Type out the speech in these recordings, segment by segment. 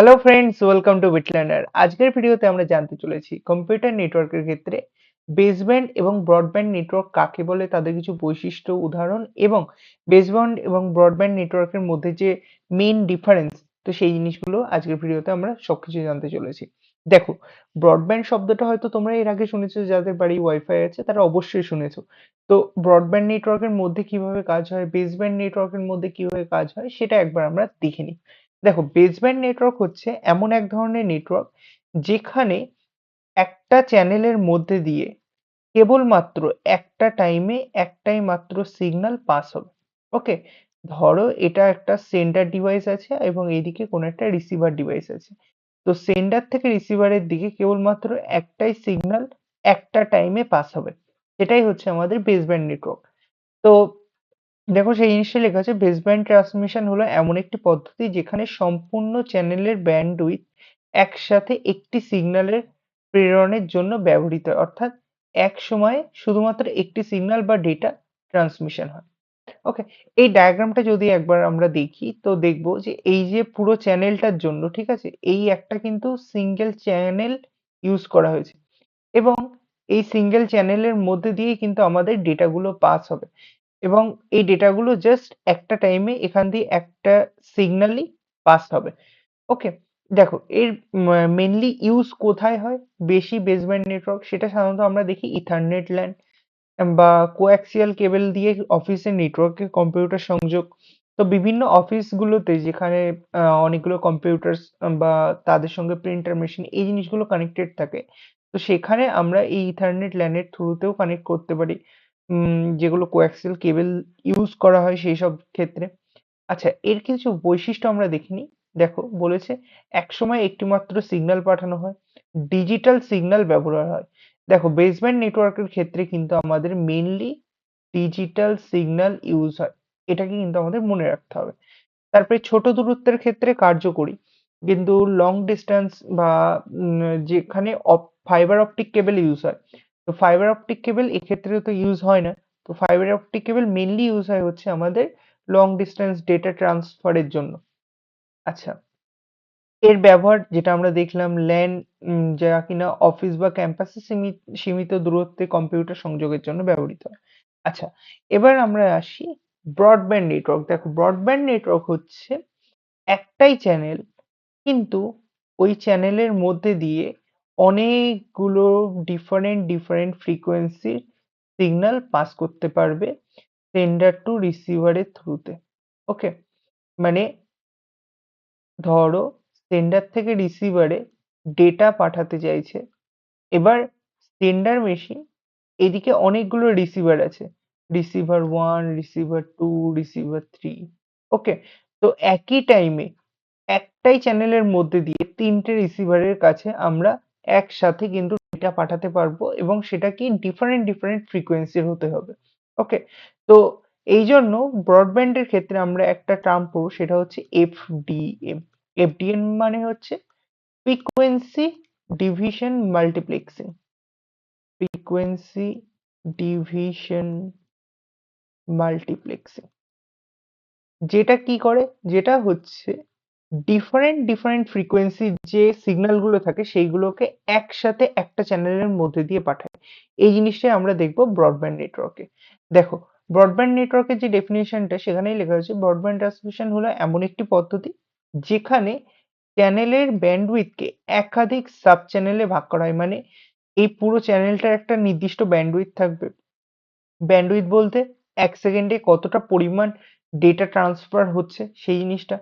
Hello friends welcome to BitLearner আজকের ভিডিওতে আমরা জানতে চলেছি কম্পিউটার নেটওয়ার্কের ক্ষেত্রে বেসব্যান্ড এবং ব্রডব্যান্ড নেটওয়ার্ক কাকে বলে, তাদের কিছু বৈশিষ্ট্য, উদাহরণ এবং বেসব্যান্ড এবং ব্রডব্যান্ড নেটওয়ার্কের মধ্যে যে মেইন ডিফারেন্স তো সেই জিনিসগুলো আজকের ভিডিওতে আমরা সবকিছু জানতে চলেছি। দেখো ব্রডব্যান্ড শব্দটা হয়তো তোমরা এর আগে শুনেছো, যাদের বাড়ি ওয়াইফাই আছে তারা অবশ্যই শুনেছো। তো ব্রডব্যান্ড নেটওয়ার্কের মধ্যে কীভাবে কাজ হয় বেসব্যান্ড নেটওয়ার্কের মধ্যে কীভাবে কাজ হয়, সেটা একবার আমরা দেখে নিই। দেখো বেসব্যান্ড নেটওয়ার্ক হচ্ছে এমন এক ধরনের নেটওয়ার্ক যেখানে একটা চ্যানেলের মধ্যে দিয়ে কেবলমাত্র একটা টাইমে একটাই মাত্র সিগন্যাল পাস হবে। ওকে ধরো এটা একটা সেন্ডার ডিভাইস আছে এবং এইদিকে কোনো একটা রিসিভার ডিভাইস আছে। তো সেন্ডার থেকে রিসিভারের দিকে কেবলমাত্র একটাই সিগন্যাল একটা টাইমে পাস হবে। এটাই হচ্ছে আমাদের বেসব্যান্ড নেটওয়ার্ক তো দেখো সেই জিনিসটা লেখা আছে বেসব্যান্ড ট্রান্সমিশন হলো এমন একটি পদ্ধতি যেখানে সম্পূর্ণ চ্যানেলের ব্যান্ডউইথ একসাথে একটি সিগন্যালের প্রেরণের জন্য ব্যবহৃত হয়। অর্থাৎ এক সময়ে শুধুমাত্র একটি সিগন্যাল বা ডেটা ট্রান্সমিশন হয়। ওকে এই ডায়াগ্রামটা যদি একবার আমরা দেখি, তো দেখব যে এই যে পুরো চ্যানেলটার জন্য, ঠিক আছে, এই একটা কিন্তু সিঙ্গেল চ্যানেল ইউজ করা হয়েছে। এবং এই সিঙ্গেল চ্যানেলের মধ্যে দিয়েই কিন্তু আমাদের ডেটাগুলো পাস হবে। এবং এই ডেটাগুলো জাস্ট একটা টাইমে এখান দিয়ে একটা সিগন্যালই পাস হবে। ওকে দেখো, এর মেনলি ইউজ কোথায় হয়? বেশি বেসব্যান্ড নেটওয়ার্ক সেটা সাধারণত আমরা দেখি ইথারনেট ল্যান বা কোঅ্যাক্সিয়াল কেবল দিয়ে অফিসের নেটওয়ার্কে কম্পিউটার সংযোগ। তো বিভিন্ন অফিসগুলোতে যেখানে অনেকগুলো কম্পিউটার্স বা তাদের সঙ্গে প্রিন্টার মেশিন এই জিনিসগুলো কানেক্টেড থাকে। তো সেখানে আমরা এই ইথারনেট ল্যানের থ্রুতেও কানেক্ট করতে পারি। উম, যেগুলো কোঅ্যাক্সিয়াল কেবল ইউজ করা হয় সেই সব ক্ষেত্রে। আচ্ছা এর কিছু বৈশিষ্ট্য আমরা দেখিনি। দেখো বলেছে একসময় একটি মাত্র সিগন্যাল পাঠানো হয়। ডিজিটাল সিগন্যাল ব্যবহার হয়। দেখো বেসব্যান্ড নেটওয়ার্কের ক্ষেত্রে কিন্তু আমাদের মেইনলি ডিজিটাল সিগন্যাল ইউজ হয়। এটাকে কিন্তু আমাদের মনে রাখতে হবে। তারপরে ছোট দূরত্বের ক্ষেত্রে কার্যকরী। কিন্তু লং ডিস্টেন্স বা উম, যেখানে ফাইবার অপটিক কেবল ইউজ হয় তো ফাইবার অপটিক কেবল এক্ষেত্রে তো ইউজ হয় না। তো fibre optic cable mainly use হয় হচ্ছে আমাদের লং ডিস্টেন্স ডেটা ট্রান্সফারের জন্য। আচ্ছা এর ব্যবহার যেটা আমরা দেখলাম ল্যান যা কিনা অফিস বা ক্যাম্পাসে সীমিত দূরত্বে কম্পিউটার সংযোগের জন্য ব্যবহৃত হয়। আচ্ছা এবার আমরা আসি ব্রডব্যান্ড নেটওয়ার্ক দেখো ব্রডব্যান্ড নেটওয়ার্ক হচ্ছে একটাই চ্যানেল কিন্তু ওই চ্যানেলের মধ্যে দিয়ে অনেকগুলো ডিফারেন্ট ডিফারেন্ট ফ্রিকোয়েন্সির সিগন্যাল পাস করতে পারবে সেন্ডার টু রিসিভারের থ্রুতে ওকে মানে ধরো সেন্ডার থেকে রিসিভারে ডেটা পাঠাতে চাইছে। এবার সেন্ডার মেশিন এদিকে অনেকগুলো রিসিভার আছে। Receiver one receiver two receiver three okay তো একই টাইমে একটাই চ্যানেলের মধ্যে দিয়ে তিনটে রিসিভারের কাছে আমরা একসাথে কিন্তু ডেটা পাঠাতে পারব এবং সেটা কি ডিফারেন্ট ডিফারেন্ট ফ্রিকোয়েন্সির হতে হবে। ওকে তো এই জন্য ব্রডব্যান্ডের ক্ষেত্রে আমরা একটা টার্ম পড়ব, সেটা হচ্ছে এফডিএম এফডিএম মানে হচ্ছে frequency division multiplexing frequency division multiplexing যেটা কি করে? যেটা হচ্ছে ডিফারেন্ট ডিফারেন্ট ফ্রিকোয়েন্সির যে সিগন্যালগুলো থাকে সেইগুলোকে একসাথে একটা চ্যানেলের মধ্যে দিয়ে পাঠায়। এই জিনিসটাই আমরা দেখব ব্রডব্যান্ড নেটওয়ার্কে দেখো ব্রডব্যান্ড নেটওয়ার্কের যে ডেফিনেশনটা সেখানেই লেখা হয়েছে ব্রডব্যান্ড ট্রান্সমিশন হলো এমন একটি পদ্ধতি যেখানে চ্যানেলের ব্যান্ডউইথকে একাধিক সাব চ্যানেলে ভাগ করা হয়। মানে এই পুরো চ্যানেলটার একটা নির্দিষ্ট ব্যান্ডউইথ থাকবে। ব্যান্ডউইথ বলতে এক সেকেন্ডে কতটা পরিমাণ ডেটা ট্রান্সফার হচ্ছে সেই জিনিসটা।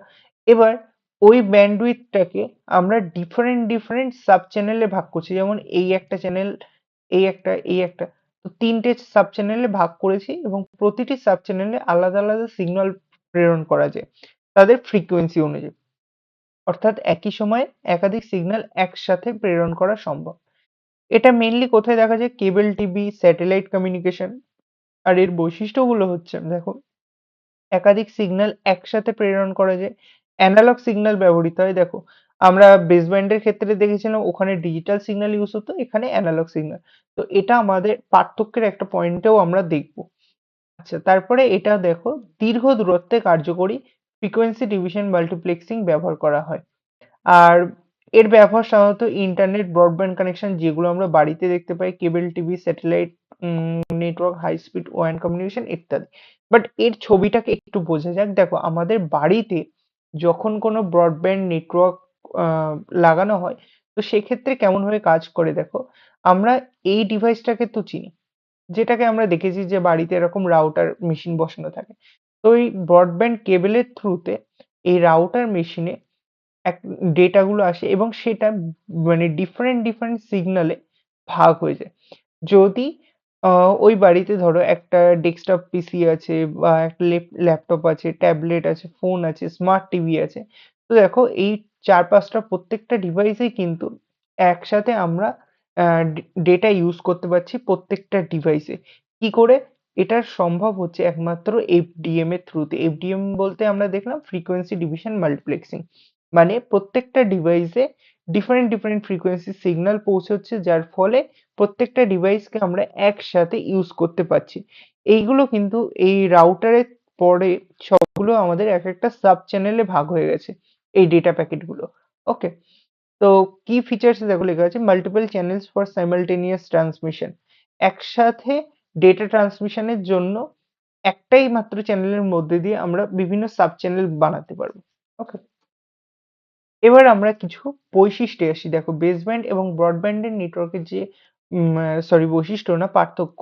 এবার ওই ব্যান্ডউইথটাকে আমরা ডিফারেন্ট ডিফারেন্ট সাব চ্যানেলে ভাগ করছি। যেমন এই একটা চ্যানেল এই একটা এই একটা। তো তিনটে সাব চ্যানেলে ভাগ করেছি এবং প্রতিটি সাব চ্যানেলে আলাদা আলাদা সিগন্যাল প্রেরণ করা যায় তাদের ফ্রিকোয়েন্সি অনুযায়ী। অর্থাৎ একই সময়ে একাধিক সিগন্যাল একসাথে প্রেরণ করা সম্ভব। এটা মেইনলি কোথায় দেখা যায়? কেবল টিভি স্যাটেলাইট কমিউনিকেশন আর এর বৈশিষ্ট্যগুলো হচ্ছে, দেখো, একাধিক সিগন্যাল একসাথে প্রেরণ করা যায়। অ্যানালগ সিগন্যাল ব্যবহৃত হয় দেখো আমরা বেসব্যান্ডের ক্ষেত্রে দেখেছিলাম ওখানে ডিজিটাল সিগন্যাল ইউজ হতো এখানে অ্যানালগ সিগন্যাল তো এটা আমাদের পার্থক্যের একটা পয়েন্টেও আমরা দেখব আচ্ছা তারপরে এটা দেখো দীর্ঘ দূরত্বে কার্যকরী ফ্রিকোয়েন্সি ডিভিশন মাল্টিপ্লেক্সিং ব্যবহার করা হয় আর এর ব্যবহার সাধারণত ইন্টারনেট, ব্রডব্যান্ড কানেকশন যেগুলো আমরা বাড়িতে দেখতে পাই, cable TV, satellite network, high speed ওয়্যান communication ইত্যাদি। বাট এর ছবিটাকে একটু বোঝা যাক। দেখো আমাদের বাড়িতে যখন কোনো ব্রডব্যান্ড নেটওয়ার্ক আ লাগানো হয়, তো সেক্ষেত্রে কেমনভাবে কাজ করে দেখো। আমরা এই ডিভাইসটাকে তো চিনি। যেটাকে আমরা দেখেছি যে বাড়িতে এরকম রাউটার মেশিন বসানো থাকে। তো এই ব্রডব্যান্ড কেবলের থ্রুতে এই রাউটার মেশিনে এক ডেটা গুলো আসে এবং সেটা মানে ডিফারেন্ট, ডিফারেন্ট সিগনালে ভাগ হয়ে যায়। যদি আ ওই বাড়িতে ধরো একটা ডেস্কটপ পিসি আছে বা একটা লেপ ল্যাপটপ আছে, ট্যাবলেট আছে, ফোন আছে, স্মার্ট টিভি আছে। তো দেখো এই ৪-৫ টা প্রত্যেকটা ডিভাইসেই কিন্তু একসাথে আমরা ডেটা ইউজ করতে পারছি প্রত্যেকটা ডিভাইসে। কি করে? এটা সম্ভব হচ্ছে একমাত্র এফডিএম এর থ্রুতে। এফডিএম বলতে আমরা দেখলাম ফ্রিকোয়েন্সি ডিভিশন মাল্টিপ্লেক্সিং। মানে প্রত্যেকটা ডিভাইসে ডিফারেন্ট, ডিফারেন্ট ফ্রিকোয়েন্সি সিগন্যাল পৌঁছচ্ছে যার ফলে প্রত্যেকটা ডিভাইসকে আমরা একসাথে ইউজ করতে পারছি। এইগুলো কিন্তু এই রাউটারের পরে সবগুলো আমাদের এক একটা সাব চ্যানেলে ভাগ হয়ে গেছে। এই ডেটা প্যাকেটগুলো। ওকে? তো কি ফিচার্স দেখো লেখা আছে multiple channels for simultaneous transmission. একসাথে ডেটা ট্রান্সমিশন এর জন্য একটাই মাত্র চ্যানেলের মধ্যে দিয়ে আমরা বিভিন্ন সাব চ্যানেল বানাতে পারব। ওকে? এবার আমরা কিছু বৈশিষ্ট্যে আসি। দেখো বেসব্যান্ড এবং ব্রডব্যান্ডের নেটওয়ার্কের যে সরি বৈশিষ্ট্য না পার্থক্য,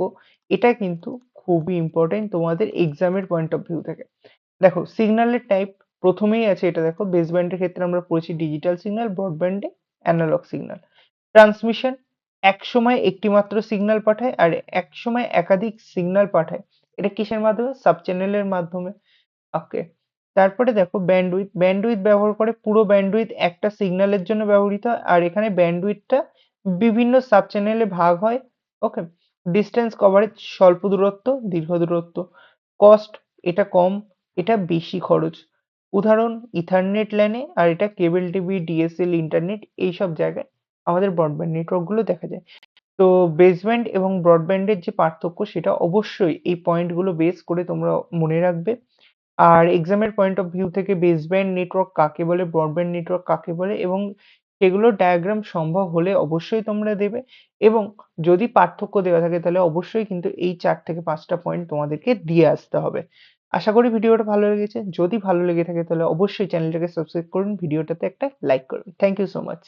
এটা কিন্তু খুবই ইম্পোর্টেন্ট তোমাদের এক্সামের পয়েন্ট অফ ভিউ থেকে। দেখো সিগন্যালের টাইপ প্রথমেই আছে এটা দেখো বেসব্যান্ডের ক্ষেত্রে আমরা পড়েছি ডিজিটাল সিগন্যাল, ব্রডব্যান্ডে অ্যানালগ সিগন্যাল। ট্রান্সমিশন একসময় একটি মাত্র সিগন্যাল পাঠায় আর এক সময় একাধিক সিগন্যাল পাঠায়। এটা কিসের মাধ্যমে? সাব চ্যানেলের মাধ্যমে। ওকে। তারপরে দেখো ব্যান্ডউইথ, ব্যান্ডউইথ ব্যবহার করে পুরো ব্যান্ডউইথ একটা সিগন্যালের জন্য ব্যবহৃত হয় আর এখানে ব্যান্ডউইথটা বিভিন্ন সাব চ্যানেলে ভাগ হয়। ওকে? ডিসট্যান্স কভারেজ স্বল্প দূরত্ব, দীর্ঘ দূরত্ব। কস্ট এটা কম, এটা বেশি খরচ। উদাহরণ ইথারনেট ল্যানে আর এটা কেবল টিভি, ডিএসএল, ইন্টারনেট এইসব জায়গায় আমাদের ব্রডব্যান্ড নেটওয়ার্কগুলো দেখা যায়। তো বেসব্যান্ড এবং ব্রডব্যান্ডের যে পার্থক্য সেটা অবশ্যই এই পয়েন্টগুলো বেস করে তোমরা মনে রাখবে। আর এক্সামের পয়েন্ট অফ ভিউ থেকে বেসব্যান্ড নেটওয়ার্ক কাকে বলে, ব্রডব্যান্ড নেটওয়ার্ক কাকে বলে এবং সেগুলোর ডায়াগ্রাম সম্ভব হলে অবশ্যই তোমরা দেবে এবং যদি পার্থক্য দেওয়া থাকে তাহলে অবশ্যই কিন্তু এই চার থেকে ৫ টা পয়েন্ট তোমাদেরকে দিয়ে আসতে হবে। আশা করি ভিডিওটা ভালো লেগেছে। যদি ভালো লেগে থাকে তাহলে অবশ্যই চ্যানেলটাকে সাবস্ক্রাইব করুন, ভিডিওটাতে একটা লাইক করুন। Thank you so much.